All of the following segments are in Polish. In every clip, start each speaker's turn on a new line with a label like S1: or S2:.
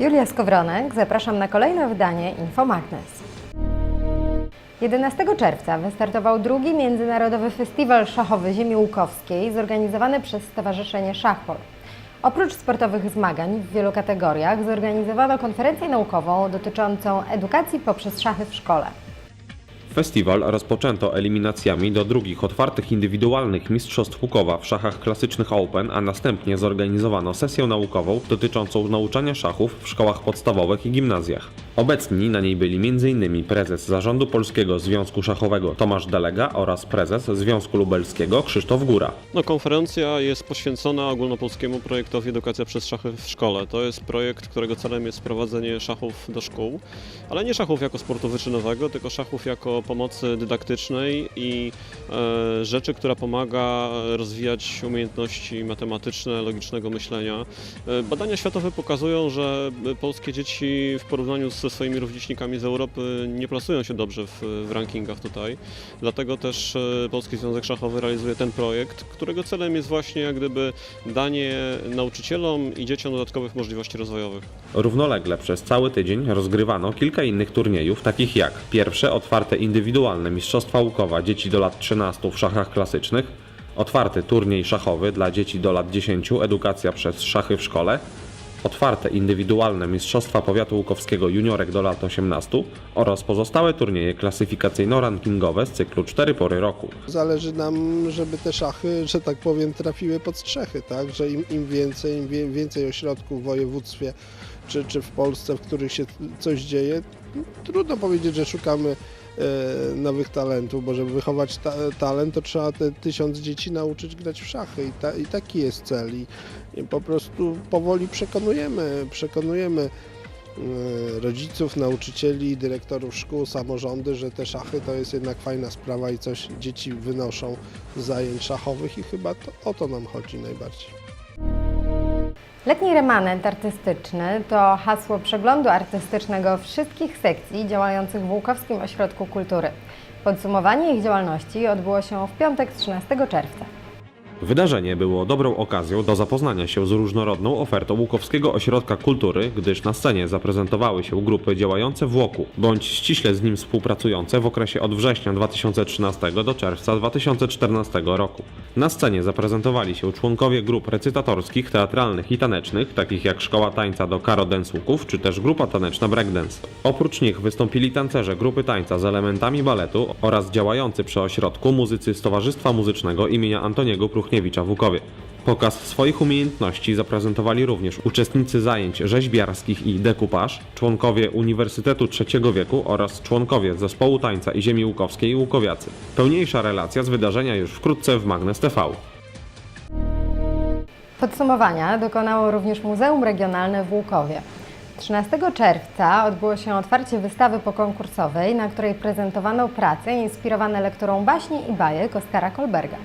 S1: Julia Skowronek, zapraszam na kolejne wydanie Infomagnes. 11 czerwca wystartował drugi Międzynarodowy Festiwal Szachowy Ziemi Łukowskiej zorganizowany przez Stowarzyszenie Szachpol. Oprócz sportowych zmagań w wielu kategoriach zorganizowano konferencję naukową dotyczącą edukacji poprzez szachy w szkole.
S2: Festiwal rozpoczęto eliminacjami do drugich otwartych indywidualnych mistrzostw Łukowa w szachach klasycznych Open, a następnie zorganizowano sesję naukową dotyczącą nauczania szachów w szkołach podstawowych i gimnazjach. Obecni na niej byli m.in. prezes Zarządu Polskiego Związku Szachowego Tomasz Delega oraz prezes Związku Lubelskiego Krzysztof Góra.
S3: No, konferencja jest poświęcona ogólnopolskiemu projektowi Edukacja przez szachy w szkole. To jest projekt, którego celem jest wprowadzenie szachów do szkół, ale nie szachów jako sportu wyczynowego, tylko szachów jako pomocy dydaktycznej i e, rzeczy, która pomaga rozwijać umiejętności matematyczne, logicznego myślenia. E, badania światowe pokazują, że polskie dzieci w porównaniu ze swoimi rówieśnikami z Europy nie plasują się dobrze w, w rankingach tutaj. Dlatego też e, Polski Związek Szachowy realizuje ten projekt, którego celem jest właśnie jak gdyby danie nauczycielom i dzieciom dodatkowych możliwości rozwojowych.
S2: Równolegle przez cały tydzień rozgrywano kilka innych turniejów, takich jak pierwsze otwarte indywidualne Mistrzostwa Łukowa dzieci do lat 13 w szachach klasycznych, otwarty turniej szachowy dla dzieci do lat 10 edukacja przez szachy w szkole, otwarte indywidualne Mistrzostwa Powiatu Łukowskiego juniorek do lat 18 oraz pozostałe turnieje klasyfikacyjno-rankingowe z cyklu 4 pory roku.
S4: Zależy nam, żeby te szachy, że tak powiem, trafiły pod strzechy, tak? Że im, im więcej, im więcej ośrodków w województwie czy, czy w Polsce, w których się coś dzieje, trudno powiedzieć, że szukamy nowych talentów, bo żeby wychować ta, talent, to trzeba te tysiąc dzieci nauczyć grać w szachy i, ta, i taki jest cel. I, I po prostu powoli przekonujemy, przekonujemy e, rodziców, nauczycieli, dyrektorów szkół, samorządy, że te szachy to jest jednak fajna sprawa i coś dzieci wynoszą z zajęć szachowych i chyba to, o to nam chodzi najbardziej.
S1: Letni remanent artystyczny to hasło przeglądu artystycznego wszystkich sekcji działających w Łukowskim Ośrodku Kultury. Podsumowanie ich działalności odbyło się w piątek 13 czerwca.
S2: Wydarzenie było dobrą okazją do zapoznania się z różnorodną ofertą Łukowskiego Ośrodka Kultury, gdyż na scenie zaprezentowały się grupy działające w Łoku, bądź ściśle z nim współpracujące w okresie od września 2013 do czerwca 2014 roku. Na scenie zaprezentowali się członkowie grup recytatorskich, teatralnych i tanecznych, takich jak Szkoła Tańca do Karo Dance Łuków, czy też grupa taneczna Breakdance. Oprócz nich wystąpili tancerze grupy tańca z elementami baletu oraz działający przy ośrodku muzycy z Towarzystwa Muzycznego imienia Antoniego Pruchniewicza Łukowie. Pokaz swoich umiejętności zaprezentowali również uczestnicy zajęć rzeźbiarskich i dekupaż, członkowie Uniwersytetu Trzeciego Wieku oraz członkowie Zespołu Tańca i Ziemi Łukowskiej i Łukowiacy. Pełniejsza relacja z wydarzenia już wkrótce w Magnes TV.
S1: Podsumowania dokonało również Muzeum Regionalne w Łukowie. 13 czerwca odbyło się otwarcie wystawy pokonkursowej, na której prezentowano prace inspirowane lekturą baśni i bajek Oskara Kolberga.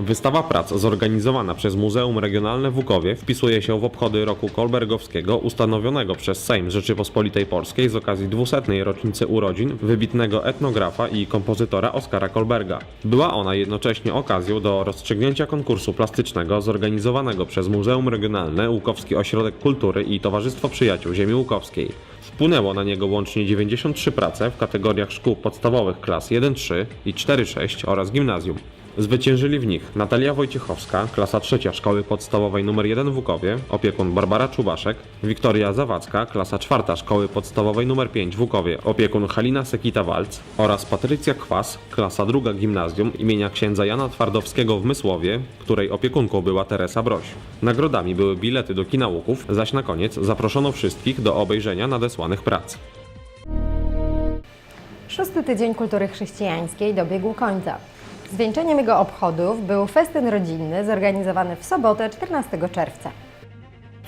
S2: Wystawa prac zorganizowana przez Muzeum Regionalne w Łukowie wpisuje się w obchody roku Kolbergowskiego ustanowionego przez Sejm Rzeczypospolitej Polskiej z okazji 200. rocznicy urodzin wybitnego etnografa i kompozytora Oskara Kolberga. Była ona jednocześnie okazją do rozstrzygnięcia konkursu plastycznego zorganizowanego przez Muzeum Regionalne, Łukowski Ośrodek Kultury i Towarzystwo Przyjaciół Ziemi Łukowskiej. Wpłynęło na niego łącznie 93 prace w kategoriach szkół podstawowych klas 1-3 i 4-6 oraz gimnazjum. Zwyciężyli w nich Natalia Wojciechowska, klasa trzecia Szkoły Podstawowej nr 1 w Łukowie, opiekun Barbara Czubaszek, Wiktoria Zawadzka, klasa czwarta Szkoły Podstawowej nr 5 w Łukowie, opiekun Halina Sekita-Walc oraz Patrycja Kwas, klasa druga Gimnazjum imienia księdza Jana Twardowskiego w Mysłowie, której opiekunką była Teresa Broś. Nagrodami były bilety do kina Łuków, zaś na koniec zaproszono wszystkich do obejrzenia nadesłanych prac.
S1: Szósty tydzień kultury chrześcijańskiej dobiegł końca. Zwieńczeniem jego obchodów był festyn rodzinny zorganizowany w sobotę 14 czerwca.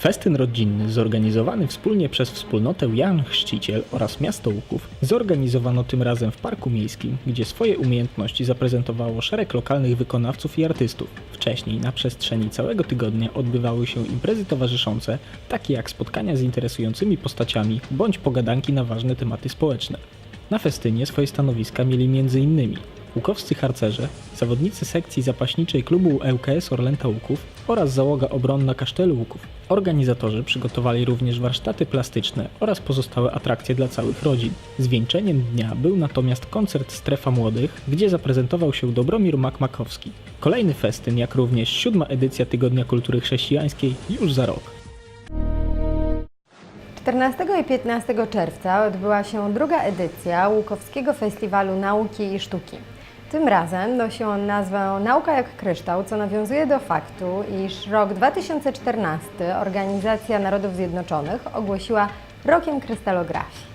S5: Festyn rodzinny zorganizowany wspólnie przez wspólnotę Jan Chrzciciel oraz miasto Łuków zorganizowano tym razem w Parku Miejskim, gdzie swoje umiejętności zaprezentowało szereg lokalnych wykonawców i artystów. Wcześniej na przestrzeni całego tygodnia odbywały się imprezy towarzyszące, takie jak spotkania z interesującymi postaciami bądź pogadanki na ważne tematy społeczne. Na festynie swoje stanowiska mieli m.in. łukowscy harcerze, zawodnicy sekcji zapaśniczej klubu ŁKS Orlęta Łuków, oraz załoga obronna Kasztelu Łuków. Organizatorzy przygotowali również warsztaty plastyczne oraz pozostałe atrakcje dla całych rodzin. Zwieńczeniem dnia był natomiast koncert Strefa Młodych, gdzie zaprezentował się Dobromir Makmakowski. Kolejny festyn, jak również siódma edycja Tygodnia Kultury Chrześcijańskiej już za rok.
S1: 14 i 15 czerwca odbyła się druga edycja Łukowskiego Festiwalu Nauki i Sztuki. Tym razem nosi on nazwę Nauka jak kryształ, co nawiązuje do faktu, iż rok 2014 Organizacja Narodów Zjednoczonych ogłosiła rokiem krystalografii.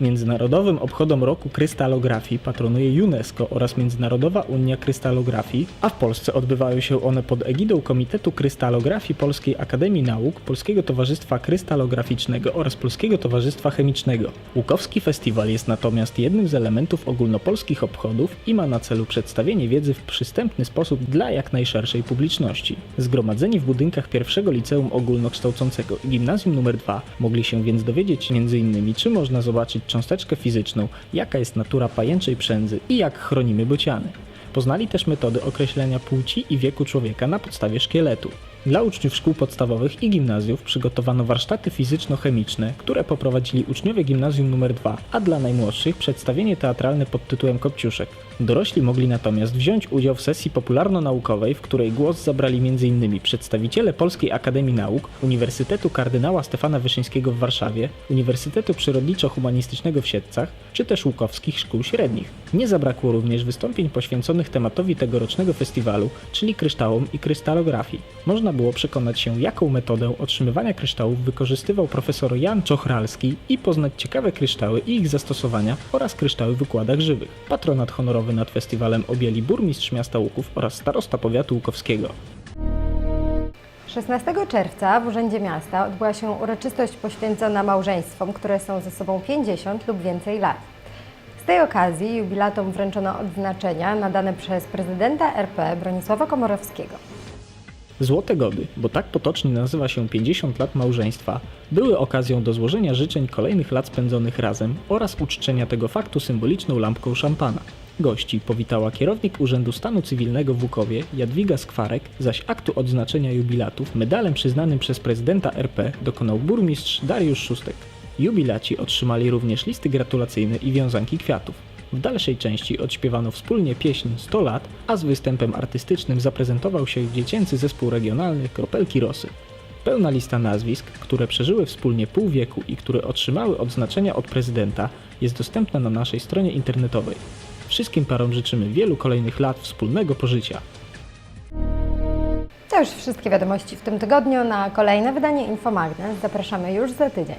S5: Międzynarodowym obchodom Roku Krystalografii patronuje UNESCO oraz Międzynarodowa Unia Krystalografii, a w Polsce odbywają się one pod egidą Komitetu Krystalografii Polskiej Akademii Nauk, Polskiego Towarzystwa Krystalograficznego oraz Polskiego Towarzystwa Chemicznego. Łukowski Festiwal jest natomiast jednym z elementów ogólnopolskich obchodów i ma na celu przedstawienie wiedzy w przystępny sposób dla jak najszerszej publiczności. Zgromadzeni w budynkach pierwszego liceum ogólnokształcącego i gimnazjum nr 2 mogli się więc dowiedzieć m.in. czy można zobaczyć cząsteczkę fizyczną, jaka jest natura pajęczej przędzy i jak chronimy bociany. Poznali też metody określenia płci i wieku człowieka na podstawie szkieletu. Dla uczniów szkół podstawowych i gimnazjów przygotowano warsztaty fizyczno-chemiczne, które poprowadzili uczniowie gimnazjum nr 2, a dla najmłodszych przedstawienie teatralne pod tytułem Kopciuszek. Dorośli mogli natomiast wziąć udział w sesji popularno-naukowej, w której głos zabrali m.in. przedstawiciele Polskiej Akademii Nauk, Uniwersytetu Kardynała Stefana Wyszyńskiego w Warszawie, Uniwersytetu Przyrodniczo-Humanistycznego w Siedlcach, czy też łukowskich szkół średnich. Nie zabrakło również wystąpień poświęconych tematowi tegorocznego festiwalu, czyli kryształom i krystalografii. Można było przekonać się, jaką metodę otrzymywania kryształów wykorzystywał profesor Jan Czochralski i poznać ciekawe kryształy i ich zastosowania oraz kryształy w układach żywych. Patronat honorowy nad festiwalem objęli burmistrz miasta Łuków oraz starosta powiatu łukowskiego.
S1: 16 czerwca w Urzędzie Miasta odbyła się uroczystość poświęcona małżeństwom, które są ze sobą 50 lub więcej lat. Z tej okazji jubilatom wręczono odznaczenia nadane przez prezydenta RP Bronisława Komorowskiego.
S5: Złote Gody, bo tak potocznie nazywa się 50 lat małżeństwa, były okazją do złożenia życzeń kolejnych lat spędzonych razem oraz uczczenia tego faktu symboliczną lampką szampana. Gości powitała kierownik Urzędu Stanu Cywilnego w Łukowie Jadwiga Skwarek, zaś aktu odznaczenia jubilatów medalem przyznanym przez prezydenta RP dokonał burmistrz Dariusz Szustek. Jubilaci otrzymali również listy gratulacyjne i wiązanki kwiatów. W dalszej części odśpiewano wspólnie pieśń 100 lat, a z występem artystycznym zaprezentował się dziecięcy zespół regionalny Kropelki Rosy. Pełna lista nazwisk, które przeżyły wspólnie pół wieku i które otrzymały odznaczenia od prezydenta, jest dostępna na naszej stronie internetowej. Wszystkim parom życzymy wielu kolejnych lat wspólnego pożycia.
S1: To już wszystkie wiadomości w tym tygodniu. Na kolejne wydanie Infomagnes zapraszamy już za tydzień.